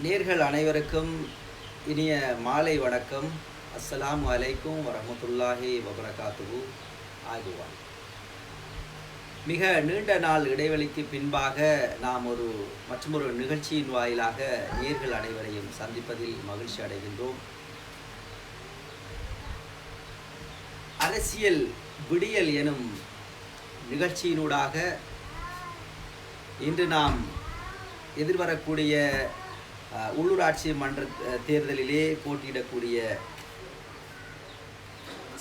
நேர்கள் அனைவருக்கும் இனிய மாலை வணக்கம். அஸ்ஸலாம் அலைக்கும் வரமத்துல்லாஹி வபரகாத்துஹு. ஆகுவான் மிக நீண்ட நாள் இடைவெளிக்கு பின்பாக நாம் ஒரு மற்றொரு நிகழ்ச்சியின் வாயிலாக நேர்கள் அனைவரையும் சந்திப்பதில் மகிழ்ச்சி அடைகின்றோம். அரசியல் விடியல் எனும் நிகழ்ச்சியினூடாக இன்று நாம் எதிர்வரக்கூடிய உள்ளூராட்சி மன்ற தேர்தலிலே போட்டியிடக்கூடிய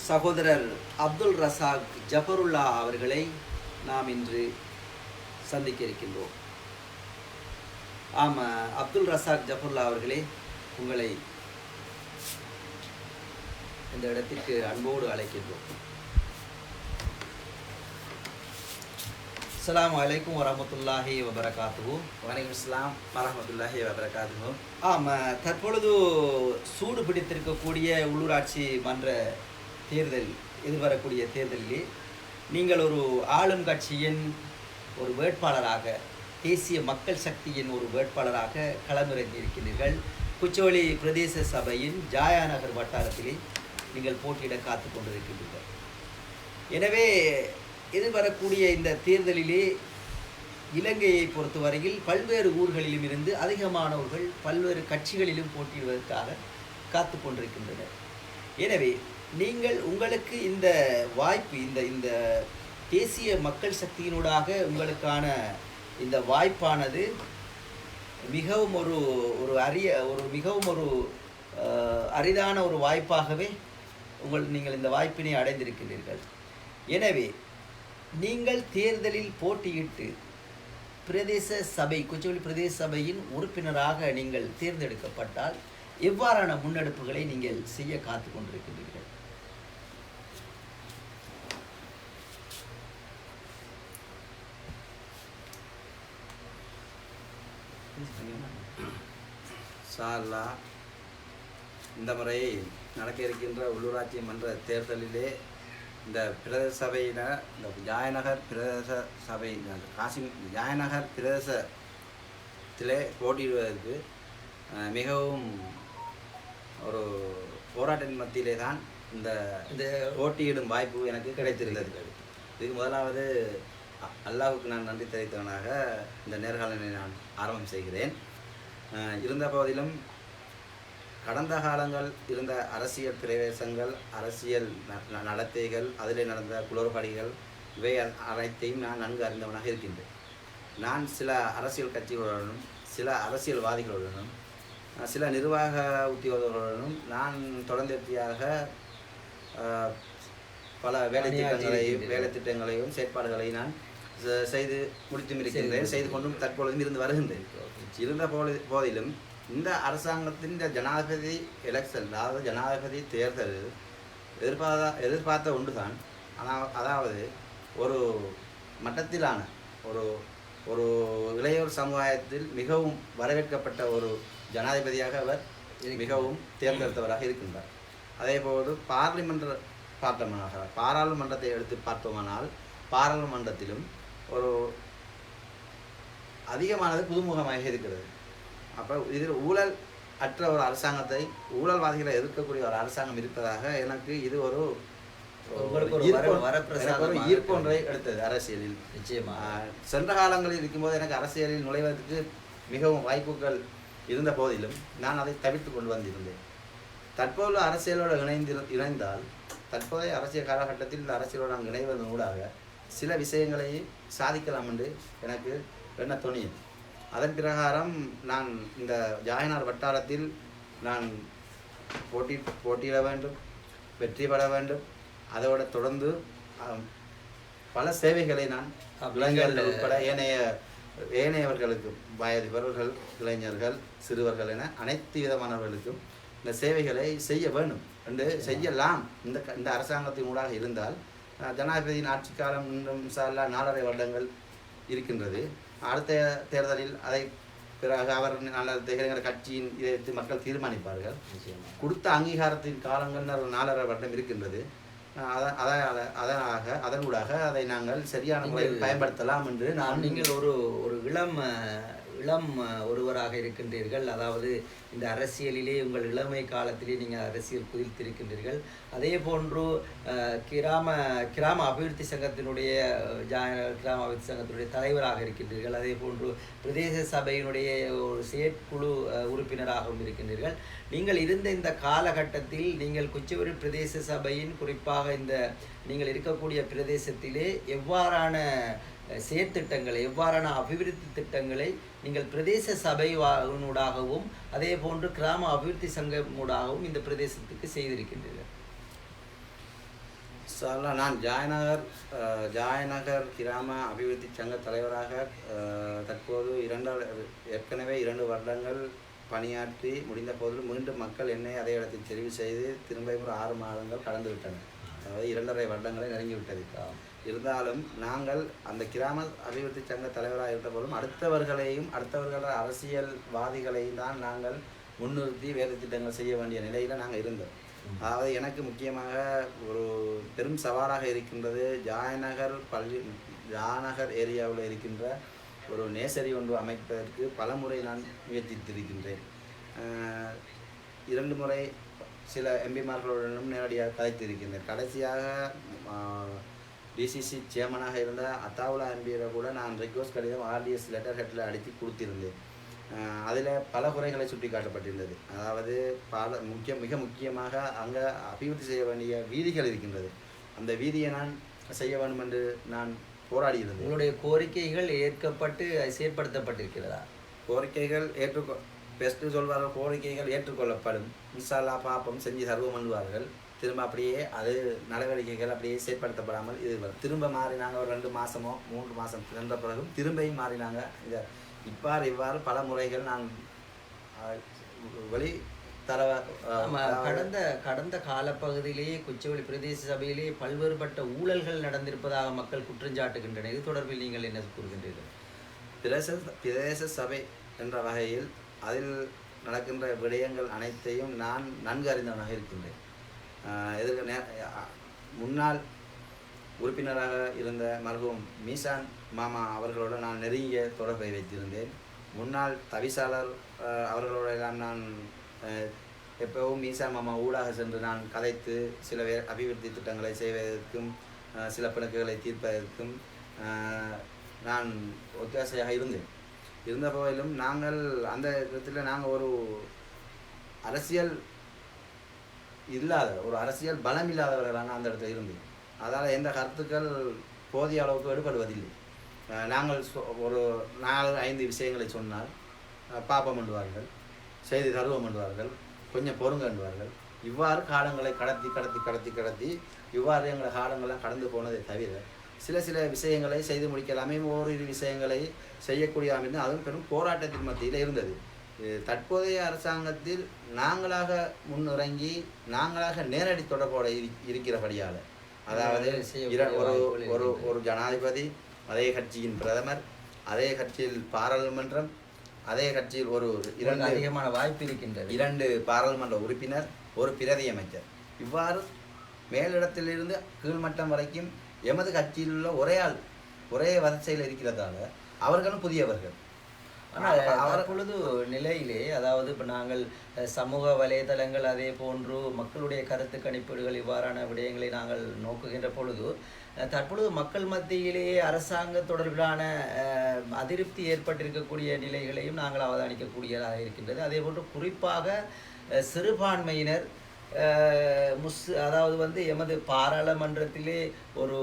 சகோதரர் அப்துல் ரசாக் ஜஃபருல்லா அவர்களை நாம் இன்று சந்திக்க இருக்கின்றோம். ஆமாம் அப்துல் ரசாக் ஜஃபருல்லா அவர்களே உங்களை இந்த இடத்திற்கு அன்போடு அழைக்கின்றோம். அஸ்ஸலாமு அலைக்கும் வரமத்துல்லாஹி வபரகாத்துஹு வணக்கம் இஸ்லாம் வரமத்துல்லாஹி வபரகாத்துஹு ஆம் தற்பொழுது சூடு பிடித்திருக்கக்கூடிய உள்ளூராட்சி மன்ற தேர்தல் எதிர்வரக்கூடிய தேர்தலிலே நீங்கள் ஒரு ஆளும் கட்சியின் ஒரு வேட்பாளராக தேசிய மக்கள் சக்தியின் ஒரு வேட்பாளராக களமிறங்கியிருக்கிறீர்கள். குச்சோலி பிரதேச சபையின் ஜாயா நகர் வட்டாரத்திலே நீங்கள் போட்டியிட காத்து கொண்டிருக்கின்றீர்கள். எனவே எதிர்வரக்கூடிய இந்த தேர்தலிலே இலங்கையை பொறுத்தவரையில் பல்வேறு ஊர்களிலும் இருந்து அதிகமானவர்கள் பல்வேறு கட்சிகளிலும் போட்டியிடுவதற்காக காத்து கொண்டிருக்கின்றனர். எனவே நீங்கள் உங்களுக்கு இந்த வாய்ப்பு இந்த இந்த தேசிய மக்கள் சக்தியினூடாக உங்களுக்கான இந்த வாய்ப்பானது மிகவும் ஒரு ஒரு அரிய ஒரு மிகவும் ஒரு அரிதான ஒரு வாய்ப்பாகவே உங்கள் நீங்கள் இந்த வாய்ப்பினை அடைந்திருக்கின்றீர்கள். எனவே நீங்கள் தேர்தலில் போட்டியிட்டு பிரதேச சபை கொச்சவெளி பிரதேச சபையின் உறுப்பினராக நீங்கள் தேர்ந்தெடுக்கப்பட்டால் எவ்வாறான முன்னெடுப்புகளை நீங்கள் செய்ய காத்து கொண்டிருக்கின்றீர்கள்? சார்லா இந்த முறை நடக்க இருக்கின்ற உள்ளூராட்சி மன்ற தேர்தலிலே இந்த பிரதேச சபையினர் இந்த ஜாயநகர் பிரதேச சபை காசி ஜாயநகர் பிரதேசத்திலே போட்டியிடுவதற்கு மிகவும் ஒரு போராட்டத்தின் மத்தியிலே தான் இந்த இந்த போட்டியிடும் வாய்ப்பு எனக்கு கிடைத்திருந்தது. இதுக்கு முதலாவது அல்லாவுக்கு நான் நன்றி தெரிவித்தவனாக இந்த நேர்காணலை நான் ஆரம்பம் செய்கிறேன். இருந்த போதிலும் கடந்த காலங்கள் இருந்த அரசியல் பிரவேசங்கள் அரசியல் நடத்தைகள் அதிலே நடந்த குளறுபடிகள் இவை அனைத்தையும் நான் நன்கு அறிந்தவனாக இருக்கின்றேன். நான் சில அரசியல் கட்சிகளுடனும் சில அரசியல்வாதிகளுடனும் சில நிர்வாக உத்தியோகர்களுடனும் நான் தொடர்ந்தேர்த்தியாக அஹ், பல வேலை திட்டங்களையும். வேலை திட்டங்களையும் செயற்பாடுகளை நான் செய்து முடித்தும் இருக்கின்றேன் செய்து கொண்டும் தற்பொழுதும் இருந்து வருகின்றேன். இருந்த போது போதிலும் இந்த அரசாங்கத்தின் இந்த ஜனாதிபதி எலெக்ஷன் அதாவது ஜனாதிபதி தேர்தல் எதிர்பார்த்த எதிர்பார்த்த ஒன்றுதான். ஆனால் அதாவது ஒரு மட்டத்திலான ஒரு ஒரு இளையோர் சமுதாயத்தில் மிகவும் வரவேற்கப்பட்ட ஒரு ஜனாதிபதியாக அவர் மிகவும் தேர்ந்தெடுத்தவராக இருக்கின்றார். அதேபோது பார்லிமெண்ட் பார்த்தோமானால் பாராளுமன்றத்தை எடுத்து பார்த்தோமானால் பாராளுமன்றத்திலும் ஒரு அதிகமானது புதுமுகமாக இருக்கிறது. அப்போ இதில் ஊழல் அற்ற ஒரு அரசாங்கத்தை ஊழல்வாதிகளை எதிர்க்கக்கூடிய ஒரு அரசாங்கம் இருப்பதாக எனக்கு இது ஒரு ஈர்ப்பு- ஒன்றை எடுத்தது அரசியலில். நிச்சயமா ஆஹ் சென்ற காலங்களில் இருக்கும்போது எனக்கு அரசியலில் நுழைவதற்கு மிகவும் வாய்ப்புகள் இருந்த போதிலும் நான் அதை தவிர்த்து கொண்டு வந்திருந்தேன். தற்போது அரசியலோடு இணைந்து இணைந்தால் தற்போதைய அரசியல் காலகட்டத்தில் இந்த அரசியலோடு நான் இணைவதன் ஊடாக சில விஷயங்களை சாதிக்கலாம் என்று எனக்கு எண்ண தோணியது. அதன் பிரகாரம் நான் இந்த ஜாயனார் வட்டாரத்தில் நான் போட்டி போட்டியிட வேண்டும் வெற்றி பெற வேண்டும். அதோட தொடர்ந்து பல சேவைகளை நான் இளைஞர்கள் உட்பட ஏனைய ஏனையவர்களுக்கு வயதிபர்கள் இளைஞர்கள் சிறுவர்கள் என அனைத்து விதமானவர்களுக்கும் இந்த சேவைகளை செய்ய வேண்டும் என்று செய்யலாம். இந்த இந்த அரசாங்கத்தின் ஊடாக இருந்தால் ஜனாதிபதியின் ஆட்சி காலம் இன்னும் சாலா நாலரை வருடங்கள் இருக்கின்றது. அடுத்த தேர்தலில் அதை பிறகு அவர் நல்ல கட்சியின் இதை மக்கள் தீர்மானிப்பார்கள். கொடுத்த அங்கீகாரத்தின் காலங்கள் நாலரை வருடம் இருக்கின்றது. அத- அத- அதனாக அதனூடாக அதை நாங்கள் சரியான முறையில் பயன்படுத்தலாம் என்று நான் நீங்கள் ஒரு ஒரு இளம் இளம் ஒருவராக இருக்கின்றீர்கள். அதாவது இந்த அரசியலிலே உங்கள் இளமை காலத்திலே நீங்கள் அரசியல் குதித்திருக்கின்றீர்கள். அதே போன்று கிராம கிராம அபிவிருத்தி சங்கத்தினுடைய ஜா- கிராம அபிவிருத்தி சங்கத்தினுடைய தலைவராக இருக்கின்றீர்கள். அதே போன்று பிரதேச சபையினுடைய ஒரு செயற்குழு உறுப்பினராகவும் இருக்கின்றீர்கள். நீங்கள் இருந்த இந்த காலகட்டத்தில் நீங்கள் குச்சிபுரி பிரதேச சபையின் குறிப்பாக இந்த நீங்கள் இருக்கக்கூடிய பிரதேசத்திலே எவ்வாறான செயற்திட்டங்களை எவ்வாறான அபிவிருத்தி திட்டங்களை நீங்கள் பிரதேச சபை ஊடாகவும் அதே போன்று கிராம அபிவிருத்தி சங்கமூடாகவும் இந்த பிரதேசத்துக்கு செய்திருக்கின்றீர்கள். சார் நான் ஜாயநகர் ஜாயநகர் கிராம அபிவிருத்தி சங்க தலைவராக தற்போது இரண்டாவது ஏற்கனவே இரண்டு வருடங்கள் பணியாற்றி முடிந்த போதிலும் மீண்டும் மக்கள் என்னை அதே இடத்தில் தெரிவு செய்து திரும்ப ஒரு ஆறு மாதங்கள் கடந்துவிட்டன அதாவது இரண்டரை வருடங்களை நெருங்கிவிட்டது இருந்தாலும் நாங்கள் அந்த கிராம அபிவிருத்தி சங்க தலைவராக இருந்த போதும் அடுத்தவர்களையும் அடுத்தவர்கள அரசியல்வாதிகளையும் தான் நாங்கள் முன்னிறுத்தி வேலை திட்டங்கள் செய்ய வேண்டிய நிலையில் நாங்கள் இருந்தோம். அதாவது எனக்கு முக்கியமாக ஒரு பெரும் சவாலாக இருக்கின்றது ஜாயநகர் பள்ளி ஜாநகர் ஏரியாவில் இருக்கின்ற ஒரு நேசரி ஒன்று அமைப்பதற்கு பல முறை நான் முயற்சித்திருக்கின்றேன். இரண்டு முறை சில எம்பிமார்களுடனும் நேரடியாக கதைத்திருக்கின்றேன் கடைசியாக டிசிசி சேர்மனாக இருந்த அத்தாவுலா எம்பியிட கூட நான் ரெக்வஸ்ட் கடிதம் ஆர்டிஎஸ் லெட்டர் ஹெட்டில் அடித்து கொடுத்திருந்தேன். அதில் பல குறைகளை சுட்டி காட்டப்பட்டிருந்தது அதாவது பல முக்கிய மிக முக்கியமாக அங்கே அபிவிருத்தி செய்ய வேண்டிய வீதிகள் இருக்கின்றது. அந்த வீதியை நான் செய்ய வேண்டும் என்று நான் போராடி இருந்தேன் உங்களுடைய கோரிக்கைகள் ஏற்கப்பட்டு செயற்படுத்தப்பட்டிருக்கிறதா கோரிக்கைகள் ஏற்றுக்கொ பெஸ்ட்டு சொல்வார்கள் கோரிக்கைகள் ஏற்றுக்கொள்ளப்படும். இன்ஷால்லா பாப்பம் செஞ்சு தருவோம் பண்ணுவார்கள். திரும்ப அப்படியே அது நடவடிக்கைகள் அப்படியே செயற்படுத்தப்படாமல் இது வரும். திரும்ப மாறினாங்க ஒரு ரெண்டு மாதமோ மூன்று மாதம் சென்ற பிறகும் திரும்பியும் மாறினாங்க. இதை இவ்வாறு இவ்வாறு பல முறைகள் நான் வெளி தர கடந்த கடந்த காலப்பகுதியிலேயே குச்சவெளி பிரதேச சபையிலேயே பல்வேறுபட்ட ஊழல்கள் நடந்திருப்பதாக மக்கள் குற்றஞ்சாட்டுகின்றனர். இது தொடர்பில் நீங்கள் என்ன கூறுகின்றீர்கள்? பிரதேச பிரதேச சபை என்ற வகையில் அதில் நடக்கின்ற விடயங்கள் அனைத்தையும் நான் நன்கு அறிந்தவனாக இருக்கின்றேன். ஆஹ் எதிர்க்க நே முன்னாள் உறுப்பினராக இருந்த மருகும் மீசான் மாமா அவர்களோடு நான் நெருங்கிய தொடர்பை வைத்திருந்தேன். முன்னாள் தவிசாளர் அவர்களோடெல்லாம் அவர்களோட எல்லாம் நான் எப்பவும் மீசான் மாமா ஊடாக சென்று நான் கதைத்து சில வே அபிவிருத்தி திட்டங்களை செய்வதற்கும் சில பிணக்குகளை தீர்ப்பதற்கும் நான் ஒத்தாசையாக இருந்தேன். இருந்த போதிலும் நாங்கள் அந்த இடத்துல நாங்கள் ஒரு அரசியல் இல்லாத ஒரு அரசியல் பலம் இல்லாதவர்களான அந்த இடத்துல இருந்தேன் அதால் எந்த கருத்துக்கள் போதிய அளவுக்கு எடுபடுவதில்லை. நாங்கள் சொ- ஒரு நாலு ஐந்து விஷயங்களை சொன்னால் பாப்பம் பண்ணுவார்கள் செய்தி தருவம் பண்ணுவார்கள் கொஞ்சம் பொறுங்க பண்ணுவார்கள் இவ்வாறு காலங்களை கடத்தி கடத்தி கடத்தி கடத்தி இவ்வாறு எங்களை காலங்கள்லாம் கடந்து போனதை தவிர சில சில விஷயங்களை செய்து முடிக்கலாமே. ஓரிரு விஷயங்களை செய்யக்கூடிய அமைந்து அதுவும் பெரும் போராட்டத்தின் மத்தியில் இருந்தது. தற்போதைய அரசாங்கத்தில் நாங்களாக முன்னிறங்கி நாங்களாக நேரடி தொடர்போடு இரு இருக்கிறபடியால். அதாவது ஒரு ஒரு. ஒரு ஜனாதிபதி அதே கட்சியின் பிரதமர் அதே கட்சியில் பாராளுமன்றம் அதே கட்சியில் ஒரு இரண்டு இரண்டு அதிகமான வாய்ப்பு இருக்கின்றது. இரண்டு பாராளுமன்ற உறுப்பினர் ஒரு பிரதி அமைச்சர் இவ்வாறு மேலிடத்திலிருந்து கீழ்மட்டம் வரைக்கும் எமது கட்சியில் உள்ள ஒரே ஆள் ஒரே வரிசையில் இருக்கிறதால அவர்களும் புதியவர்கள். ஆனால் அவர் தற்பொழுது நிலையிலே அதாவது இப்போ நாங்கள் சமூக வலைதளங்கள் அதே போன்று மக்களுடைய கருத்து கணிப்புகள் இவ்வாறான விடயங்களை நாங்கள் நோக்குகின்ற பொழுது தற்பொழுது மக்கள் மத்தியிலேயே அரசாங்க தொடர்பிலான அதிருப்தி ஏற்பட்டிருக்கக்கூடிய நிலைகளையும் நாங்கள் அவதானிக்கக்கூடியதாக இருக்கின்றது. அதே போன்று குறிப்பாக சிறுபான்மையினர் முஸ் அதாவது வந்து எமது பாராளுமன்றத்திலே ஒரு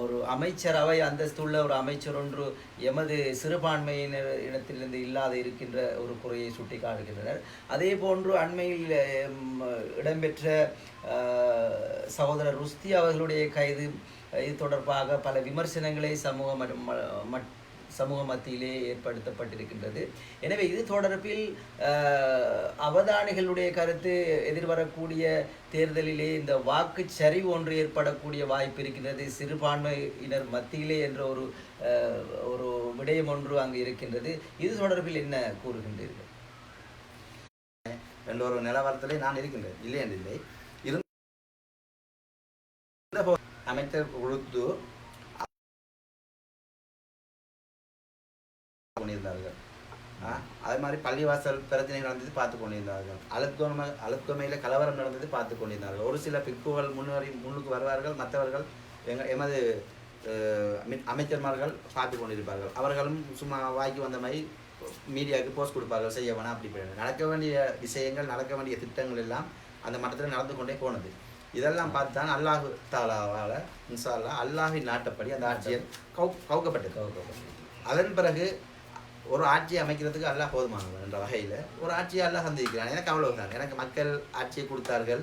ஒரு அமைச்சரவை அந்தஸ்துள்ள ஒரு அமைச்சர் ஒன்று எமது சிறுபான்மையினர் இடத்திலிருந்து இல்லாத இருக்கின்ற ஒரு குறையை சுட்டி காட்டுகின்றனர் அதே போன்று அண்மையில் இடம்பெற்ற சகோதரர் ருஸ்தி அவர்களுடைய கைது இது தொடர்பாக பல விமர்சனங்களை சமூக மற்றும் மட்- சமூக மத்தியிலே ஏற்படுத்தப்பட்டிருக்கின்றது. எனவே இது தொடர்பில் அஹ், அவதானிகளுடைய கருத்து எதிர்வரக்கூடிய தேர்தலிலே இந்த வாக்கு சரிவு ஒன்று ஏற்படக்கூடிய வாய்ப்பு இருக்கின்றது சிறுபான்மையினர் மத்தியிலே என்ற ஒரு அஹ், ஒரு விடயம் ஒன்று அங்கு இருக்கின்றது. இது தொடர்பில் என்ன கூறுகின்றீர்கள்? என்ற ஒரு நிலவரத்திலே நான் இருக்கின்றேன். இல்லை என்று இல்லை இருந்த அமைச்சர் கொடுத்து பண்ணியிருந்தார்கள் ஆ, அதே மாதிரி பள்ளிவாசல் பிரச்சனை நடந்தது பார்த்து கொண்டிருந்தார்கள். அழுத்தமை அழுத்தமையில் கலவரம் நடந்தது பார்த்து கொண்டிருந்தார்கள். ஒரு சில பிக்குகள் முன்னேறி முன்னுக்கு வருவார்கள் மற்றவர்கள் எங்க எமது அமைச்சர்மார்கள் பார்த்து கொண்டிருப்பார்கள். அவர்களும் சும்மா வாய்க்கு வந்த மாதிரி மீடியாவுக்கு போஸ்ட் கொடுப்பார்கள் செய்ய வேணாம் அப்படி இப்படி நடக்க வேண்டிய விஷயங்கள் நடக்க வேண்டிய திட்டங்கள் எல்லாம் அந்த மட்டத்தில் நடந்து கொண்டே போனது. இதெல்லாம் பார்த்து தான் அல்லாஹு தாலாவால் இன்ஷா அல்லாஹ் அல்லாஹின் நாட்டப்படி அந்த ஆட்சியர் கவு கவுக்கப்பட்டது. கௌரவம். அதன் பிறகு ஒரு ஆட்சியை அமைக்கிறதுக்கு அல்லாஹ் போதுமானவன் என்ற வகையில் ஒரு ஆட்சியை அல்லாஹ் சந்திக்கிறான் எனக்கு அவ்வளவுதான் எனக்கு மக்கள் ஆட்சியை கொடுத்தார்கள்.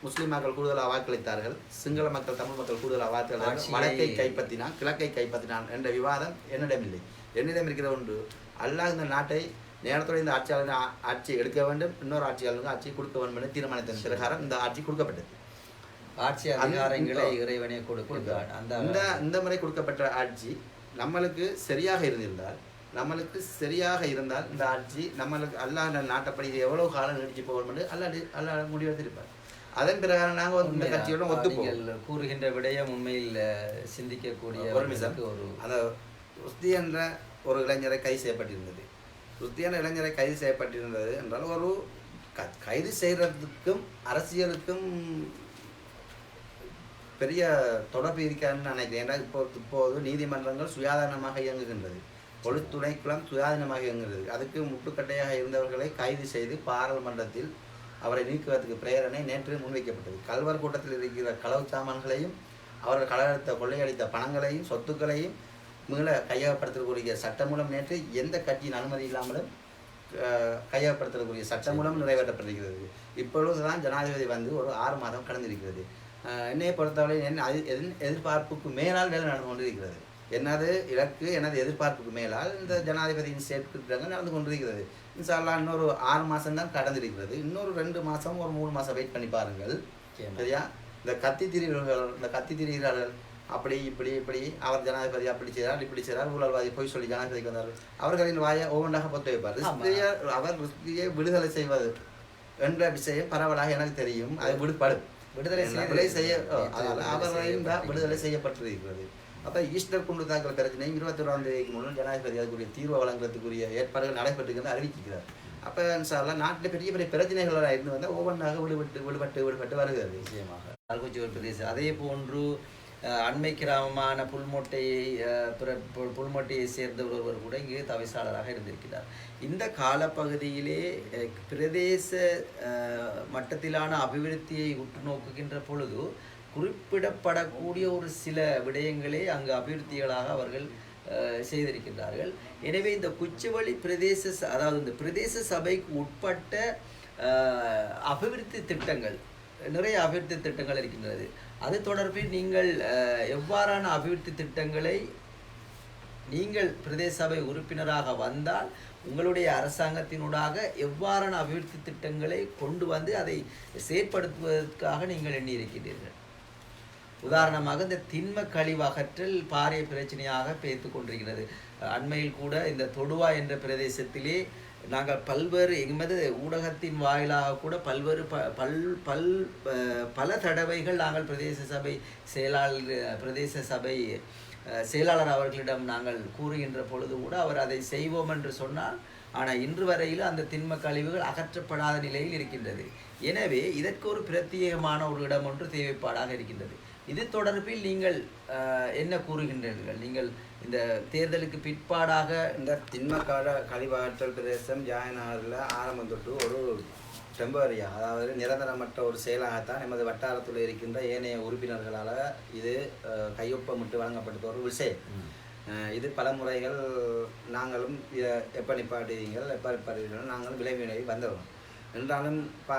முஸ்லிம் மக்கள் கூடுதலாக வாக்களித்தார்கள். சிங்கள மக்கள் தமிழ் மக்கள் கூடுதலாக வாக்களித்தார்கள். வடக்கை கைப்பற்றினான் கிழக்கை கைப்பற்றினான் என்ற விவாதம் என்னிடமில்லை. என்னிடம் இருக்கிற ஒன்று அல்லாஹ் இந்த நாட்டை நேரத்தோடு இந்த ஆட்சியாளர் ஆ- ஆட்சியை எடுக்க வேண்டும். இன்னொரு ஆட்சியாளருக்கு ஆட்சியை கொடுக்க வேண்டும் என தீர்மானத்தின் பிரகாரம் இந்த ஆட்சி கொடுக்கப்பட்டது. ஆட்சி அதிகாரங்களை இறைவனே கொடுக்கின்றான் அந்த இந்த முறை கொடுக்கப்பட்ட ஆட்சி நம்மளுக்கு சரியாக இருந்திருந்தால் நம்மளுக்கு சரியாக இருந்தால் இந்த ஆட்சி நம்மளுக்கு அல்லாஹ் நாட்டப்படி இது எவ்வளவு காலம் நீடிச்சு போகணும் என்று அல்லாஹ் அல்லாஹ் முடிவெடுத்திருப்பார் அதன் பிரகாரம் நாங்கள் இந்த. கட்சியோட ஒத்துப்போம் கூறுகின்ற விடயம் உண்மையில் சிந்திக்கக்கூடிய ஒரு நிமிஷம். ஒரு அந்த ருஸ்தி என்ற ஒரு இளைஞரை கைது செய்யப்பட்டிருந்தது ருஸ்தி என்ற இளைஞரை கைது செய்யப்பட்டிருந்தது என்றால் ஒரு கைது செய்கிறதுக்கும் அரசியலுக்கும் பெரிய தொடர்பு இருக்கான்னு நினைக்கிறேன். ஏன்னா இப்போ இப்போது நீதிமன்றங்கள் சுயாதீனமாக இயங்குகின்றது. பொதுத்துணைக்குளம் சுயாதீனமாக இயங்குகிறது. அதுக்கு முட்டுக்கட்டையாக இருந்தவர்களை கைது செய்து பாராளுமன்றத்தில் அவரை நீக்குவதற்கு பிரேரணை நேற்று முன்வைக்கப்பட்டது. கல்வர் கூட்டத்தில் இருக்கிற களவு சாமான்களையும் அவர்கள் களவெடுத்த கொள்ளையடித்த பணங்களையும் சொத்துக்களையும் மீள கையகப்படுத்தக்கூடிய சட்டம் மூலம் நேற்று எந்த கட்சியின் அனுமதி இல்லாமலும் கையகப்படுத்தக்கூடிய சட்டம் மூலம் நிறைவேற்றப்பட்டிருக்கிறது. இப்பொழுதுதான் ஜனாதிபதி வந்து ஒரு ஆறு மாதம் கடந்திருக்கிறது. என்னை பொறுத்தவரை என் அது- எதிர்- எதிர்பார்ப்புக்கு மேலால் வேலை நடந்து கொண்டிருக்கிறது. எனது இலக்கு எனது எதிர்பார்ப்புக்கு மேலால் இந்த ஜனாதிபதியின் செயற்திட்டங்கள் நடந்து கொண்டிருக்கிறது. இன்ஷால்லா இன்னொரு ஆறு மாதம் தான் கடந்திருக்கிறது. இன்னொரு ரெண்டு மாதம் ஒரு மூணு மாதம் வெயிட் பண்ணி பாருங்கள். சரியா? இந்த கத்தி திரிகிறவர்கள் இந்த கத்தி திரிகிறார்கள். அப்படி இப்படி இப்படி அவர் ஜனாதிபதி அப்படி செய்தார் இப்படி செய்தார் ஊழல்வாதி போய் சொல்லி ஜனாதிபதிக்கு வந்தார். அவர்களின் வாயை ஒவ்வொன்றாக பொத்து வைப்பார். அவர் விடுதலை செய்வது என்ற விஷயம் பரவலாக எனக்கு தெரியும். அது விடுபடும். விடுதலை விடுதலை செய்ய அவர்களையும் தான் செய்யப்பட்டிருக்கிறது. விடுதலை செய்யப்பட்டிருக்கிறது. அப்போ ஈஸ்டர் குண்டு தாக்கல் பிரச்சனை இருபத்தி ஒன்றாம் தேதிக்கு முன்னும் ஜனாதிபதி அதுக்குரிய தீர்வு வழங்குறதுக்குரிய ஏற்பாடுகள் நடைபெற்றுக்கிறது அறிவிக்கிறார். அப்போ சார்லாம் நாட்டில் பெரிய பெரிய பிரச்சனைகள் இருந்து வந்தால் ஒவ்வொன்றாக விடுபட்டு விடுபட்டு விடுபட்டு வருகிறது. நிச்சயமாக. அல்குச்சியூர் பிரதேசம் அதே போன்று அண்மை கிராமமான புல்மொட்டையை பிற- புல்மொட்டையை சேர்ந்த ஒருவர் கூட இங்கு தவிசாளராக இருந்திருக்கிறார். இந்த காலப்பகுதியிலே பிரதேச மட்டத்திலான அபிவிருத்தியை உற்று நோக்குகின்ற பொழுது குறிப்பிடப்படக்கூடிய ஒரு சில விடயங்களே அங்கு அபிவிருத்திகளாக அவர்கள் செய்திருக்கின்றார்கள். எனவே இந்த குச்சிவழி பிரதேச அதாவது இந்த பிரதேச சபைக்கு உட்பட்ட அபிவிருத்தி திட்டங்கள் நிறைய அபிவிருத்தி திட்டங்கள் இருக்கின்றது. அது தொடர்பில் நீங்கள் எவ்வாறான அபிவிருத்தி திட்டங்களை நீங்கள் பிரதேச சபை உறுப்பினராக வந்தால் உங்களுடைய அரசாங்கத்தினூடாக எவ்வாறான அபிவிருத்தி திட்டங்களை கொண்டு வந்து அதை செயற்படுத்துவதற்காக நீங்கள் எண்ணியிருக்கிறீர்கள் உதாரணமாக இந்த திண்ம கழிவு அகற்றல் பாரிய பிரச்சனையாக பேத்து கொண்டிருக்கிறது. அண்மையில் கூட இந்த தொடுவா என்ற பிரதேசத்திலே நாங்கள் பல்வேறு எமது ஊடகத்தின் வாயிலாக கூட பல்வேறு ப பல் பல் பல தடவைகள் நாங்கள் பிரதேச சபை செயலாளர் பிரதேச சபை செயலாளர் அவர்களிடம் நாங்கள் கூறுகின்ற பொழுது கூட அவர் அதை செய்வோம் என்று சொன்னார். ஆனால் இன்று வரையில் அந்த திண்ம கழிவுகள் அகற்றப்படாத நிலையில் இருக்கின்றது. எனவே இதற்கு ஒரு பிரத்யேகமான ஒரு இடம் ஒன்று தேவைப்பாடாக இருக்கின்றது. இது தொடர்பில் நீங்கள் என்ன கூறுகின்றீர்கள்? நீங்கள் இந்த தேர்தலுக்கு பிற்பாடாக இந்த திண்மக்கால கழிவகற்றல் பிரதேசம் ஜாயநகரில் ஆரம்பம் தொட்டு ஒரு டெம்பரரியா அதாவது நிரந்தரமற்ற ஒரு செயலாகத்தான் எமது வட்டாரத்தில் இருக்கின்ற ஏனைய உறுப்பினர்களால் இது கையொப்பமிட்டு வழங்கப்பட்ட ஒரு விஷயம். இது பல முறைகள் நாங்களும் இதை எப்போ நிப்பாட்டுவீங்கள் எப்போ நிப்பாட்டுவீர்கள் நாங்களும் விளைவினை வந்தவர்கள் என்றாலும் ப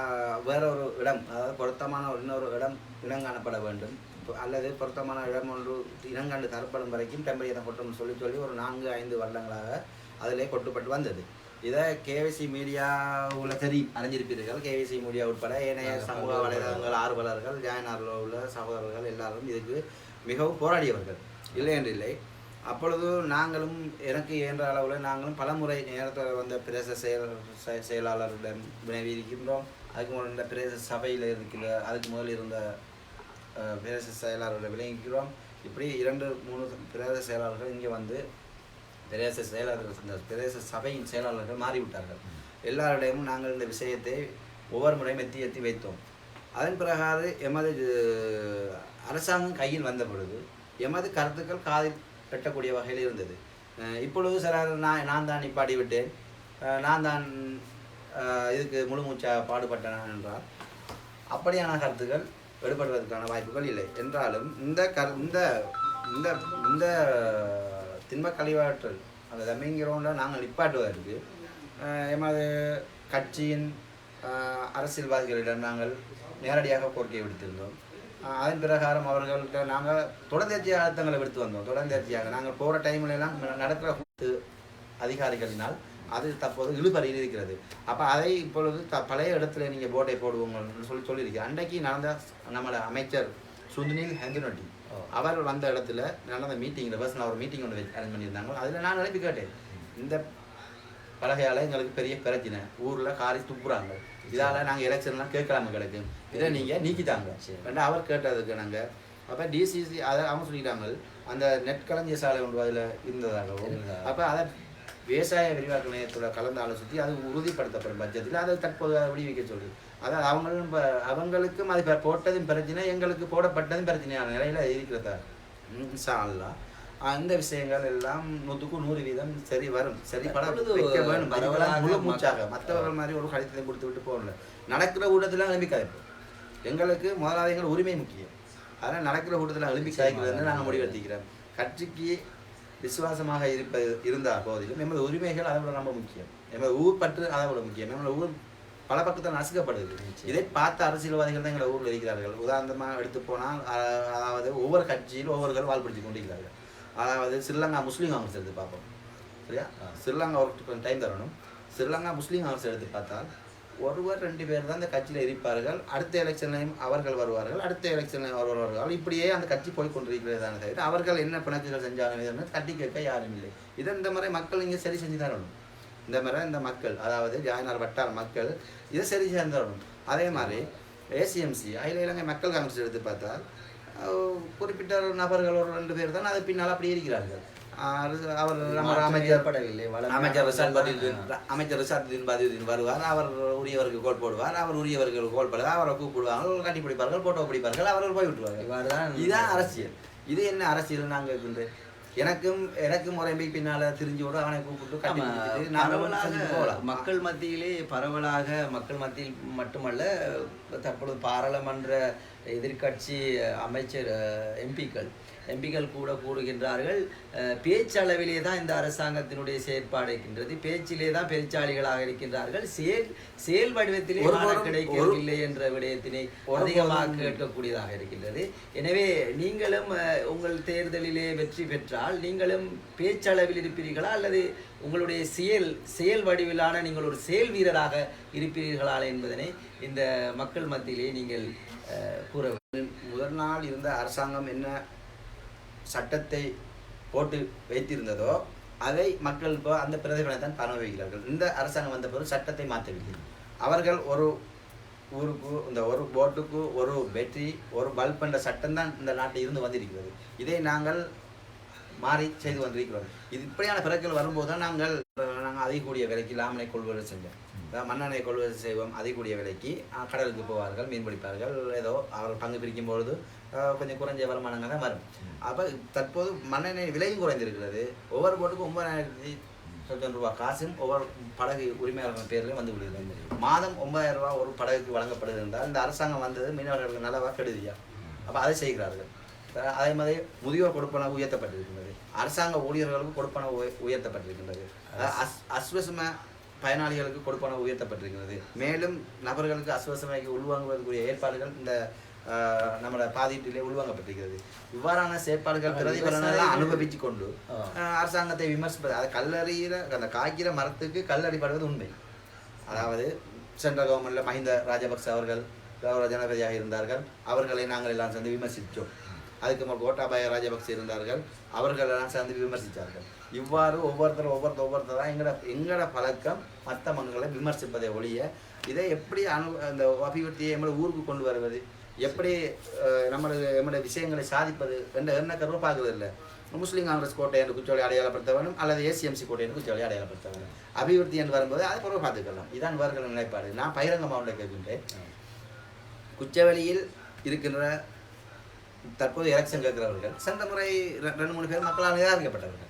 வேற ஒரு இடம் அதாவது பொருத்தமான ஒரு இன்னொரு இடம் இனம் காணப்பட வேண்டும். அல்லது பொருத்தமான இடம் ஒன்று இனங்காண்டு தரப்படும் வரைக்கும் டெம்பரேச்சர் கொட்டணும்னு சொல்லி சொல்லி ஒரு நான்கு ஐந்து வருடங்களாக அதிலே கொட்டுப்பட்டு வந்தது. இதை கேவிசி மீடியாவில் தெரி அறிஞ்சிருப்பீர்கள். கேவிசி மீடியா உட்பட ஏனைய சமூக வலைதளங்கள் ஆர்வலர்கள் ஜாயனாரில் உள்ள சகோதரர்கள் எல்லாரும் இதுக்கு மிகவும் போராடியவர்கள். இல்லை என்று இல்லை. அப்பொழுது நாங்களும் எனக்கு இயன்ற அளவில் நாங்களும் பலமுறை நேரத்தில் வந்த பிரதேச செயல் செ- செயலாளரிடம் வினவி இருக்கின்றோம் அதுக்கு முதல் இந்த பிரதேச சபையில் இருக்கிற அதுக்கு முதல் இருந்த பிரதேச செயலாளர்களை விளங்கிக்கிறோம். இப்படி இரண்டு மூணு பிரதேச செயலாளர்கள் இங்கே வந்து பிரதேச செயலாளர்கள் இந்த பிரதேச சபையின் செயலாளர்கள் மாறிவிட்டார்கள். எல்லாரிடையும் நாங்கள் இந்த விஷயத்தை ஒவ்வொரு முறையும் எத்தி எத்தி வைத்தோம். அதன் பிறகாது எமது அரசாங்கம் கையில் வந்த பொழுது எமது கருத்துக்கள் காதில் கட்டக்கூடிய வகையில் இருந்தது. இப்பொழுது சிலர் நான் நான் தான் நிப்பாடி விட்டேன் நான் தான் இதுக்கு முழு மூச்சா பாடுபட்டேன் என்றால் அப்படியான கருத்துக்கள் வெளிப்படுவதற்கான வாய்ப்புகள் இல்லை. என்றாலும் இந்த கரு இந்த இந்த இந்த திண்ம கழிவாற்றல் அந்த தம்மிங்கிறோண்ட நாங்கள் நிப்பாட்டுவதற்கு எமது கட்சியின் அரசியல்வாதிகளிடம் நாங்கள் நேரடியாக கோரிக்கை விடுத்திருந்தோம். அதன் பிரகாரம் அவர்கள்ட்ட நாங்கள் தொடர்ந்தேர்ச்சியாக அழுத்தங்களை விடுத்து வந்தோம். தொடர்ந்தேர்ச்சியாக. நாங்கள் போகிற டைம்ல எல்லாம் நடக்கிற கூட்டு அதிகாரிகளினால் அது தற்போது இழுபறியில் இருக்கிறது. அப்போ அதை இப்பொழுது த பழைய இடத்துல நீங்கள் போட்டை போடுவோங்கன்னு சொல்லி சொல்லியிருக்கேன் அன்றைக்கு நடந்த நம்மளோட அமைச்சர் சுந்தினில் ஹெந்தினொட்டி. அவர் வந்த இடத்துல நடந்த மீட்டிங்கில் பர்சனல் ஒரு மீட்டிங் ஒன்று அரேஞ்ச் பண்ணியிருந்தாங்க. அதில் நான் நினைப்பு கேட்டேன். இந்த பலகையால் எங்களுக்கு பெரிய பிரச்சனை. ஊரில் காரி துப்புறாங்க. இதால் நாங்கள் எலெக்ஷன்லாம் கேட்கலாம கிடக்கு. இதை நீங்கள் நீக்கிட்டாங்க. ரெண்டு அவர் கேட்டதுக்கு நாங்கள் அப்போ டிசிசி அதை அவங்க சொல்லிட்டாங்க. அந்த நெட் களஞ்சிய சாலை ஒன்று அதில் இருந்ததாகவும் இருந்ததா. அப்போ அதை விவசாய விரிவாக்க நிலையத்தோட கலந்து ஆலோசித்து அது உறுதிப்படுத்தப்படும் பட்சத்தில் அதை தற்போது விடுவிக்க சொல்லி அதாவது அவங்களும் அவங்களுக்கும் அது போட்டதும் பிரச்சனை எங்களுக்கு போடப்பட்டதும் பிரச்சனையான நிலையில் இருக்கிறதா? இன்ஷா அல்லாஹ் அந்த விஷயங்கள் எல்லாம் நூற்றுக்கு நூறு வீதம் சரி வரும். சரி வைக்க வேணும். முழு மூச்சாக. மற்றவர்கள் மாதிரி ஒரு கடிதத்தை கொடுத்து விட்டு போகல நடக்கிற ஊட்டத்தில் எழுப்பிக்காது எங்களுக்கு முதலாவது எங்கள் உரிமை முக்கியம். அதனால் நடக்கிற கூட்டத்தில் எழுப்பி காய்க்கிறதுன்னு நாங்கள் முடிவெடுத்திக்கிறோம். கட்சிக்கு விசுவாசமாக இருப்பது இருந்தால் போதிலும் எமது உரிமைகள் அதை விட ரொம்ப முக்கியம். எமது ஊர் பற்று அதை விட முக்கியம். எமது ஊர் பல பக்கத்தில் நசுக்கப்படுது. இதை பார்த்த அரசியல்வாதிகள் தான் எங்களை ஊரில் இருக்கிறார்கள். உதாரணமாக எடுத்து போனால் அதாவது ஒவ்வொரு கட்சியிலும் ஒவ்வொருவர் வாழ்படுத்தி கொண்டிருக்கிறார்கள். அதாவது ஸ்ரீலங்கா முஸ்லீம் காங்கிரஸ் எடுத்து பார்ப்போம். சரியா. ஸ்ரீலங்கா ஒரு கொஞ்சம் டைம் தரணும். ஸ்ரீலங்கா முஸ்லீம் காங்கிரஸ் எடுத்து பார்த்தால் ஒருவர் ரெண்டு பேர் தான் இந்த கட்சியில் இருப்பார்கள். அடுத்த எலெக்ஷன்லையும் அவர்கள் வருவார்கள். அடுத்த எலெக்ஷன்லையும் அவர் வருவார்கள். இப்படியே அந்த கட்சி போய் கொண்டிருக்கிறதான தவிர அவர்கள் என்ன பிணக்குகள் செஞ்சாலும் தட்டி கேட்க யாரும் இல்லை. இதை இந்த மாதிரி மக்கள் இங்கே சரி செஞ்சு தரணும் இந்த மாதிரி இந்த மக்கள் அதாவது ஜாயினார் வட்டார மக்கள் இதை சரி செய்து அதே மாதிரி ஏசிஎம்சி அகில இலங்கை மக்கள் காங்கிரஸ் எடுத்து பார்த்தால் குறிப்பிட்ட நபர்கள் ஒரு ரெண்டு பேர் தான் அது பின்னால் அப்படி இருக்கிறார்கள். அவர் மாற்றம் அமைச்சர் அமைச்சர் ரிசாத் பதியுதீன். அமைச்சர் ரிசாத் பதியுதீன் வருவார் அவர் உரியவருக்கு கோல் போடுவார் அவர் உரியவருக்கு கோல் போடுவார் அவரை கூப்பிடுவாங்க கட்டி பிடிப்பார்கள் போட்டோ பிடிப்பார்கள் அவர்கள் போய் இவ்வாறுதான் இதுதான் அரசியல். இது என்ன அரசியல் நாங்கள் இருக்கின்ற எனக்கும் எனக்கும் ஒரு எம்பி பின்னால திரிஞ்சு விட அவனை கூப்பிட்டு மக்கள் மத்தியிலே பரவலாக மக்கள் மத்தியில் மட்டுமல்ல தற்பொழுது பாராளுமன்ற எதிர்க்கட்சி அமைச்சர் எம்பிக்கள் எம்பிக்கள் கூட கூடுகின்றார்கள். பேச்சளவிலே தான் இந்த அரசாங்கத்தினுடைய செயற்பாடு இருக்கின்றது பேச்சிலே தான் பெருச்சாளிகளாக இருக்கின்றார்கள். செயல் செயல் வடிவத்திலே கிடைக்கவில்லை என்ற விடயத்தினை அதிகமாக கேட்கக்கூடியதாக இருக்கின்றது. எனவே நீங்களும் உங்கள் தேர்தலிலே வெற்றி பெற்றால் நீங்களும் பேச்சளவில் இருப்பீர்களா? அல்லது உங்களுடைய செயல் செயல் வடிவிலான நீங்கள் ஒரு செயல் வீரராக இருப்பீர்களா என்பதனை இந்த மக்கள் மத்தியிலே நீங்கள் கூற வேண்டும். முதல் நாள் இருந்த அரசாங்கம் என்ன சட்டத்தை போட்டு வைத்திருந்ததோ அதை மக்கள் இப்போ அந்த பிரதிபலனை தான் அனுபவிக்கிறார்கள் இந்த அரசாங்கம் வந்த பிறகு சட்டத்தை மாற்றவில்லை அவர்கள் ஒரு ஊருக்கு இந்த ஒரு போட்டுக்கு ஒரு பேட்டரி ஒரு பல்ப் என்ற சட்டம் தான் இந்த நாட்டில் இருந்து வந்திருக்கிறது. இதை நாங்கள் மாறி செய்து வந்திருக்கிறோம். இது இப்படியான பிறகுகள் வரும்போது தான் நாங்கள் நாங்கள் அதிகூடிய விலைக்கு லாமனை கொள்வதை செஞ்சோம். மண்ணெண்ணெய் கொள்வதை செய்வோம் அதிகூடிய விலைக்கு. கடலுக்கு போவார்கள் மீன் பிடிப்பார்கள். ஏதோ அவர்கள் பங்கு பிரிக்கும் பொழுது கொஞ்சம் குறைஞ்ச வருமானங்கள் தான் வரும். அப்போ தற்போது மண்ணெண்ணெய் விலையும் குறைந்திருக்கிறது. ஒவ்வொரு போட்டுக்கும் ஒன்பதாயிரத்தி தொண்ணூறு ரூபாய் காசும் ஒவ்வொரு படகு உரிமையாளர்கள் பேரில் வந்து விடுகிறது மாதம் ஒன்பதாயிரம் ரூபா ஒரு படகுக்கு வழங்கப்படுது என்றால் இந்த அரசாங்கம் வந்தது மீனவர்களுக்கு நல்லவா கெடுதியா? அப்போ அதை செய்கிறார்கள். அதே மாதிரி முதியோர் கொடுப்பனவு உயர்த்தப்பட்டிருக்கின்றது அரசாங்க ஊழியர்களுக்கு கொடுப்பனவு உயர்த்தப்பட்டிருக்கின்றது அஹ் அஸ் அஸ்வசம பயனாளிகளுக்கு கொடுப்பனவு உயர்த்தப்பட்டிருக்கிறது. மேலும் நபர்களுக்கு அஸ்வசமைக்கு உள்வாங்குவதற்குரிய ஏற்பாடுகள் இந்த நம்மளோட பாதீட்டிலே உள்வாங்கப்பட்டிருக்கிறது. இவ்வாறான செயற்பாடுகள் பிரதிபலனை அனுபவிச்சு கொண்டு அரசாங்கத்தை விமர்சிப்பது அது கல்லறிகிற அந்த காய்க்கிற மரத்துக்கு கல்லறிப்படுவது உண்மை. அதாவது சென்ட்ரல் கவர்மெண்ட்ல மஹிந்த ராஜபக்ச அவர்கள் கௌரவ ஜனாதிபதியாக இருந்தார்கள். அவர்களை நாங்கள் எல்லாம் சேர்ந்து விமர்சித்தோம். அதுக்கு மேல் கோட்டாபாய ராஜபக்ச இருந்தார்கள். அவர்கள் எல்லாம் சேர்ந்து விமர்சித்தார்கள். இவ்வாறு ஒவ்வொருத்தரும் ஒவ்வொருத்தர் ஒவ்வொருத்தர் தான் எங்களோட எங்களோட பழக்கம் மற்ற மங்களை விமர்சிப்பதை ஒழிய இதை எப்படி அனு அந்த அபிவிருத்தியை நம்மளை ஊருக்கு கொண்டு வருவது? எப்படி அஹ், நம்மளது விஷயங்களை சாதிப்பது என்ற என்ன கருவை பார்க்கறது இல்லை. முஸ்லீம் காங்கிரஸ் கோட்டை என்று குச்சோலை அடையாளப்படுத்த அல்லது ஏசிஎம்சி கோட்டை என்று குச்சோலை அடையாளப்படுத்த அபிவிருத்தி என்று வரும்போது அதை பிறகு பார்த்துக்கலாம். இதான் இவர்கள் நிலைப்பாடு. நான் பகிரங்கமாக உள்ள கேட்கின்றேன். குச்சவெளியில் இருக்கின்ற தற்போது எலெக்ஷன் கேட்கிறவர்கள் சென்ற முறை ரெண்டு மூணு பேர் மக்களால் நிராகரிக்கப்பட்டவர்கள்.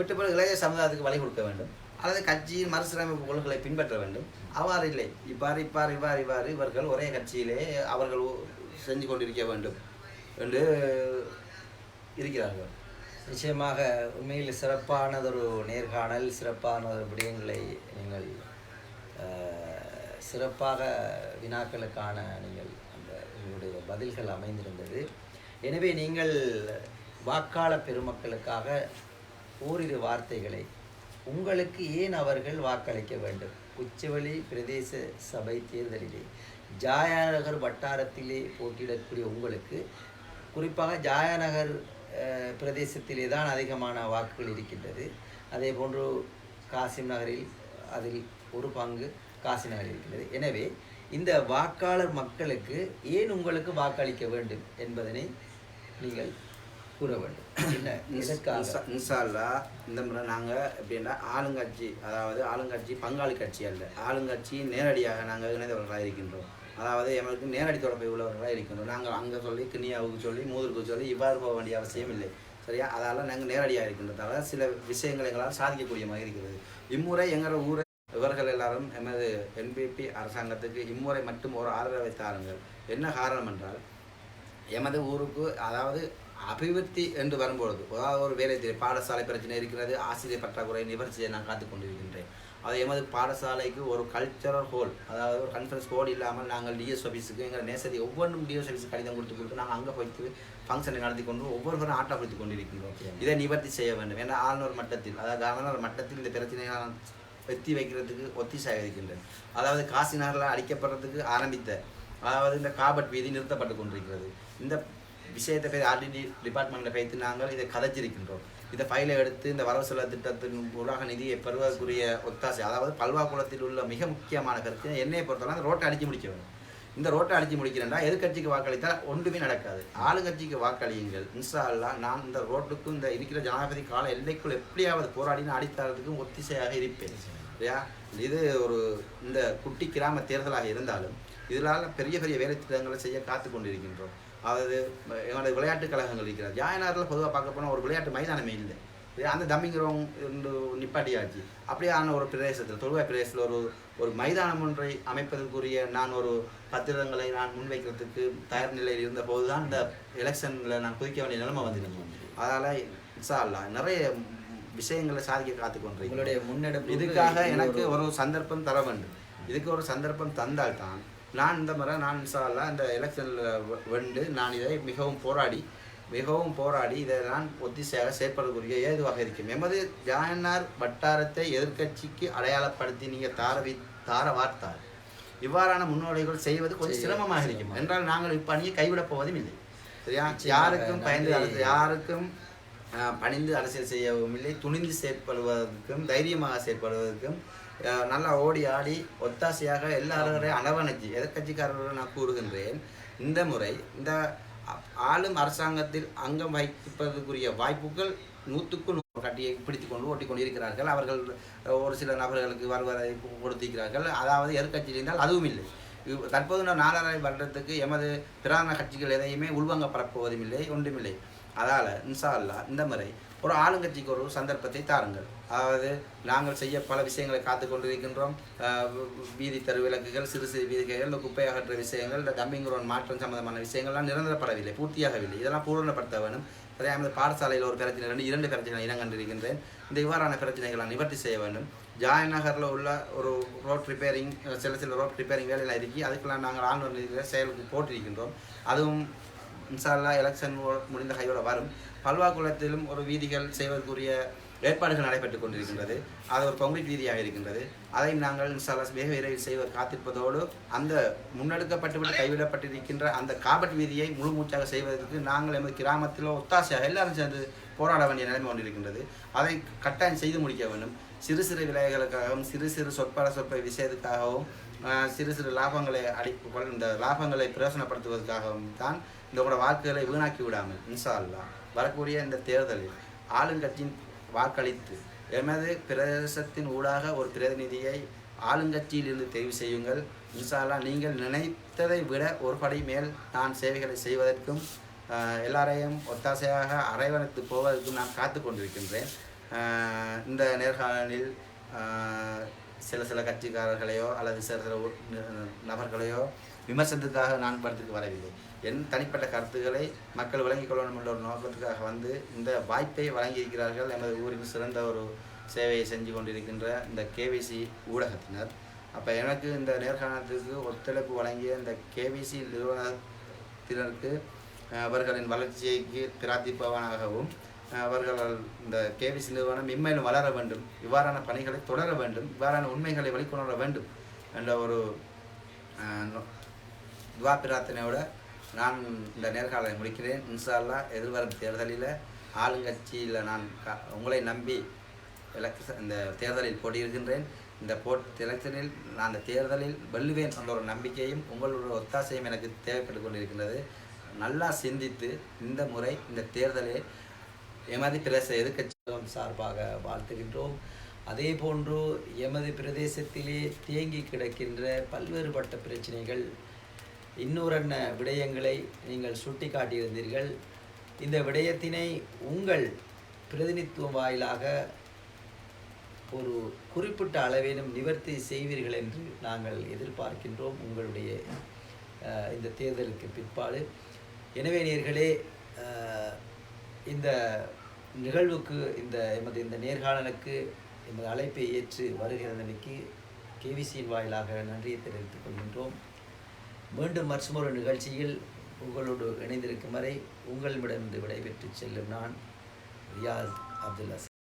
விட்டு பிறகு இளைய சமுதாயத்துக்கு வழி கொடுக்க வேண்டும். அல்லது கட்சியின் மறுசீரமைப்பு கொள்கைகளை பின்பற்ற வேண்டும். அவ்வாறு இல்லை. இவ்வாறு இப்பாறு இவ்வாறு இவ்வாறு இவர்கள் ஒரே கட்சியிலே அவர்கள் செஞ்சு கொண்டிருக்க வேண்டும் என்று இருக்கிறார்கள். நிச்சயமாக உண்மையில் சிறப்பானதொரு நேர்காணல் சிறப்பானதொரு விடயங்களை நீங்கள் சிறப்பாக வினாக்களுக்கான நீங்கள் அந்த உங்களுடைய பதில்கள் அமைந்திருந்தது. எனவே நீங்கள் வாக்காள பெருமக்களுக்காக ஓரிரு வார்த்தைகளை. உங்களுக்கு ஏன் அவர்கள் வாக்களிக்க வேண்டும்? உச்சவெளி பிரதேச சபை தேர்தலிலே ஜாயாநகர் வட்டாரத்திலே போட்டியிடக்கூடிய உங்களுக்கு குறிப்பாக ஜாயாநகர் பிரதேசத்திலே தான் அதிகமான வாக்குகள் இருக்கின்றது. அதே போன்று காசிம் நகரில் அதில் ஒரு பங்கு காசி நகரில் இருக்கின்றது. எனவே இந்த வாக்காளர் மக்களுக்கு ஏன் உங்களுக்கு வாக்களிக்க வேண்டும் என்பதனை நீங்கள் கூற வேண்டும். என்ன எதற்காக இன்சா- இன்ஷா அல்லாஹ் இந்த முறை நாங்கள் எப்படின்னா ஆளுங்கட்சி அதாவது ஆளுங்கட்சி பங்காளி கட்சி அல்ல. ஆளுங்கட்சி நேரடியாக நாங்கள் இணைந்தவர்களாக இருக்கின்றோம். அதாவது எங்களுக்கு நேரடி தொடர்பை உள்ளவர்களாக இருக்கின்றோம். நாங்கள் அங்கே சொல்லி கிண்ணியாவுக்கு சொல்லி மூதருக்கு சொல்லி இவ்வாறு போக வேண்டிய அவசியம் இல்லை. சரியா? அதால் நாங்கள் நேரடியாக இருக்கின்றதால சில விஷயங்கள் எங்களால் சாதிக்கக்கூடிய மாதிரி இருக்கிறது. இம்முறை எங்களோட ஊரை இவர்கள் எல்லாரும் எமது என்பிபி அரசாங்கத்துக்கு இம்முறை மட்டும் ஒரு ஆதரவை தாருங்கள். என்ன காரணம் என்றால் எமது ஊருக்கு அதாவது அபிவிருத்தி என்று வரும்பொழுது அதாவது ஒரு வேலை தேவை பாடசாலை பிரச்சனை இருக்கிறது ஆசிரியர் பற்றாக்குறை நிவர்த்தி செய்ய நான் காத்துக் கொண்டிருக்கின்றேன். அது எமது பாடசாலைக்கு ஒரு கல்ச்சரல் ஹோல் அதாவது ஒரு கான்ஃபரன்ஸ் ஹோல் இல்லாமல் நாங்கள் டிஎஸ் ஆஃபீஸுக்கு எங்கள் நேசதி ஒவ்வொன்றும் டிஎஸ் ஆஃபீஸுக்கு கடிதம் கொடுத்து கொடுத்து நாங்கள் அங்கே போய்த்து ஃபங்க்ஷனை நடத்தி கொண்டு ஒவ்வொருவரும் ஆட்டப்படுத்திக் கொண்டிருக்கின்றோம். இதை நிவர்த்தி செய்ய வேண்டும். ஏன்னா ஆளுநர் மட்டத்தில் அதாவது கவர்னர் மட்டத்தில் இந்த பிரச்சனையை நான் வெத்தி வைக்கிறதுக்கு ஒத்திசாக இருக்கின்றேன் அதாவது காசினாரில் அடிக்கப்படுறதுக்கு ஆரம்பித்த அதாவது இந்த காபட் வீதி நிறுத்தப்பட்டு கொண்டிருக்கிறது. இந்த விஷயத்தை போய் ஆர்டிடி டிபார்ட்மெண்ட்டில் வைத்து நாங்கள் இதை கதைச்சிருக்கின்றோம். இதை ஃபைலை எடுத்து இந்த வரவு செலவு திட்டத்தின் ஊடாக நிதியை பெறுவதற்குரிய ஒத்தாசை அதாவது பல்வாக்குளத்தில் உள்ள மிக முக்கியமான கருத்து என்னையை பொறுத்தவரை அந்த ரோட்டை அடித்து முடிக்கணும் இந்த ரோட்டை அடித்து முடிக்கிறேன்டா எதிர்க்கட்சிக்கு வாக்களித்தால் ஒன்றுமே நடக்காது. ஆளுங்கட்சிக்கு வாக்களியுங்கள். இன்ஷா அல்லாஹ் நான் இந்த ரோட்டுக்கும் இந்த இருக்கிற ஜனாதிபதி கால எல்லைக்குள் எப்படியாவது போராடினா அடித்தாரத்துக்கும் ஒத்திசையாக இருப்பேன். இல்லையா இது ஒரு இந்த குட்டி கிராம தேர்தலாக இருந்தாலும் இதனால் பெரிய பெரிய வேலை திட்டங்களை செய்ய காத்து கொண்டிருக்கின்றோம் அதாவது எங்களுடைய விளையாட்டுக் கழகங்கள் இருக்கிறது. ஜாயனாரில் பொதுவாக பார்க்க போனால் ஒரு விளையாட்டு மைதானமே இல்லை. அந்த தம்பிங்கிறவங்க நிப்பாட்டியாச்சு. அப்படியே ஆன ஒரு பிரதேசத்தில் தொழுவாய் பிரதேசத்தில் ஒரு ஒரு மைதானம் ஒன்றை அமைப்பதற்குரிய நான் ஒரு பத்திரங்களை நான் முன்வைக்கிறதுக்கு தயார் நிலையில் இருந்த போது தான் இந்த எலெக்ஷனில் நான் குதிக்க வேண்டிய நிலைமை வந்திருந்தேன் அதனால் இன்ஷா அல்லாஹ் நிறைய விஷயங்களை சாதிக்க காத்து கொண்டிருக்கிறேன் உங்களுடைய முன்னெடுப்பு இதுக்காக எனக்கு ஒரு சந்தர்ப்பம் தர வேண்டும். இதுக்கு ஒரு சந்தர்ப்பம் தந்தால் தான் நான் இந்த முறை நான் அல்லாஹ் இந்த எலெக்ஷனில் வென்று நான் இதை மிகவும் போராடி மிகவும் போராடி இதை நான் ஒத்திசையாக செயற்படக்கூடிய ஏதுவாக இருக்கும். எமது ஜாயனார் வட்டாரத்தை எதிர்க்கட்சிக்கு அடையாளப்படுத்தி நீங்கள் தார வி தார வார்த்தார் இவ்வாறான முன்னோடிகள் செய்வது கொஞ்சம் சிரமமாக இருக்கும். என்றால் நாங்கள் இப்பணியை கைவிடப் போவதும் இல்லை. சரியா? யாருக்கும் பயந்து யாருக்கும் பணிந்து அரசியல் செய்யவும் இல்லை. துணிந்து செயற்படுவதற்கும் தைரியமாக செயற்படுவதற்கும் நல்லா ஓடி ஆடி ஒத்தாசையாக எல்லாரையும் அனவணைச்சு எதிர்கட்சிக்காரர்கள் நான் கூறுகின்றேன். இந்த முறை இந்த ஆளும் அரசாங்கத்தில் அங்கம் வகிப்பதற்குரிய வாய்ப்புகள் நூற்றுக்கு நூறு கட்டியை பிடித்து கொண்டு ஓட்டி கொண்டிருக்கிறார்கள். அவர்கள் ஒரு சில நபர்களுக்கு வருவதை கொடுத்திருக்கிறார்கள். அதாவது எதிர்கட்சியில் இருந்தால் அதுவும் இல்லை. தற்போது நான் நாலரை வருடத்துக்கு எமது பிரதான கட்சிகள் எதையுமே உள்வாங்க பரப்புவதும் இல்லை ஒன்றுமில்லை அதால் இன்ஷா அல்லாஹ் இந்த முறை ஒரு ஆளுங்கட்சிக்கு ஒரு சந்தர்ப்பத்தை தாருங்கள். அதாவது நாங்கள் செய்ய பல விஷயங்களை காத்து கொண்டிருக்கின்றோம். வீதி தெரு விளக்குகள் சிறு சிறு வீதிகள் குப்பை அகற்ற விஷயங்கள் இந்த டம்பிங் ரோன் மாற்றம் சம்பந்தமான விஷயங்கள்லாம் நிரந்தரப்படவில்லை பூர்த்தியாகவில்லை. இதெல்லாம் பூரணப்படுத்த வேணும். அதே மாதிரி பாடசாலையில் ஒரு பிரச்சனை ரெண்டு இரண்டு பிரச்சனை இனம் கண்டிருக்கின்றேன். இந்த இவ்வாறான பிரச்சனைகளை நிவர்த்தி செய்ய வேண்டும். ஜாய் நகரில் உள்ள ஒரு ரோட் ரிப்பேரிங் சில சில ரோட் ரிப்பேரிங் வேலையில் இருக்கி. அதுக்கெல்லாம் நாங்கள் ஆளுநர் செயலுக்கு போட்டிருக்கின்றோம். அதுவும் இன்ஷால்லா எலெக்ஷன் முடிந்த கையோட வரும். பல்வாக்குளத்திலும் ஒரு வீதிகள் செய்வதற்குரிய ஏற்பாடுகள் நடைபெற்றுக் கொண்டிருக்கின்றது. அது ஒரு பங்கு வீதியாக இருக்கின்றது. அதையும் நாங்கள் இன்சால்லா வெகு விரைவில் செய்வ காத்திருப்பதோடு அந்த முன்னெடுக்கப்பட்டுவிட்டு கைவிடப்பட்டிருக்கின்ற அந்த காபட் வீதியை முழு மூச்சாக செய்வதற்கு நாங்கள் எமது கிராமத்தில் ஒத்தாசையாக எல்லாரும் சேர்ந்து போராட வேண்டிய நிலைமை கொண்டிருக்கின்றது அதை கட்டாயம் செய்து முடிக்க வேண்டும். சிறு சிறு விலைகளுக்காகவும் சிறு சிறு சொற்பட சொற்ப விஷயத்துக்காகவும் சிறு சிறு லாபங்களை அடி இந்த லாபங்களை பிரயோசனப்படுத்துவதற்காகவும் தான் இந்த வாக்குகளை வீணாக்கி விடாமல் இன்ஷா அல்லா வரக்கூடிய இந்த தேர்தலில் ஆளுங்கட்சியின் வாக்களித்து எமது பிரதேசத்தின் ஊடாக ஒரு பிரதிநிதியை ஆளுங்கட்சியிலிருந்து தெரிவு செய்யுங்கள். இன்ஷால்லா நீங்கள் நினைத்ததை விட ஒரு படி மேல் நான் சேவைகளை செய்வதற்கும் எல்லாரையும் ஒத்தாசையாக அரவணைத்து போவதற்கும் நான் காத்து கொண்டிருக்கின்றேன். இந்த நேர்காணலில் சில சில கட்சிக்காரர்களையோ அல்லது சில சில உ- நபர்களையோ விமர்சனத்துக்காக நான் படத்துக்கு வரவில்லை. என் தனிப்பட்ட கருத்துக்களை மக்கள் விளங்கிக் கொள்ளணும் என்ற ஒரு நோக்கத்துக்காக வந்து இந்த வாய்ப்பை வழங்கியிருக்கிறார்கள் எமது ஊரின் சிறந்த ஒரு சேவையை செஞ்சு கொண்டிருக்கின்ற இந்த கேவிசி ஊடகத்தினர். அப்போ எனக்கு இந்த நேர்காணத்துக்கு ஒத்துழைப்பு வழங்கிய இந்த கேவிசி நிறுவனத்தினருக்கு அவர்களின் வளர்ச்சிக்கு திராத்திப்பவனாகவும் அவர்களால் இந்த கேவிசி நிறுவனம் இம்மையிலும் வளர வேண்டும். இவ்வாறான பணிகளை தொடர வேண்டும். இவ்வாறான உண்மைகளை வெளிக்கொணர வேண்டும் என்ற ஒரு துவா பிரார்த்தனையோட நான் இந்த நேர்காணலை முடிக்கிறேன். இன்சால்லா எதிர்வரும் தேர்தலில் ஆளுங்கட்சியில் நான் உங்களை நம்பி எலக்ஷ இந்த தேர்தலில் போட்டியிருக்கின்றேன் இந்த போட் எலெக்ஷனில் நான் அந்த தேர்தலில் வெல்லுவேன் என்ற ஒரு நம்பிக்கையும் உங்களோட ஒத்தாசையும் எனக்கு தேவைப்பட்டு கொண்டிருக்கின்றது. நல்லா சிந்தித்து இந்த முறை இந்த தேர்தலில் எமது பிரதேச எதிர்கட்சிகளும் சார்பாக வாழ்த்துகின்றோம். அதே போன்று எமது பிரதேசத்திலே தேங்கி கிடக்கின்ற பல்வேறுபட்ட பிரச்சனைகள் இன்னொரன்ன விடயங்களை நீங்கள் சுட்டிக்காட்டியிருந்தீர்கள். இந்த விடயத்தினை உங்கள் பிரதிநிதித்துவம் வாயிலாக ஒரு குறிப்பிட்ட அளவேனும் நிவர்த்தி செய்வீர்கள் என்று நாங்கள் எதிர்பார்க்கின்றோம் உங்களுடைய இந்த தேர்தலுக்கு பிற்பாடு. எனவே நேர்களே இந்த நிகழ்வுக்கு இந்த எமது இந்த நேர்காணலுக்கு எமது அழைப்பை ஏற்று வருகிறதனைக்கு கேவிசியின் வாயிலாக நன்றியை தெரிவித்துக் கொள்கின்றோம். மீண்டும் மற்றொரு நிகழ்ச்சியில் உங்களோடு இணைந்திருக்கும் வரை உங்களிடமிருந்து விடைபெற்று செல்லும் நான் ரியாஸ் அப்துல்லா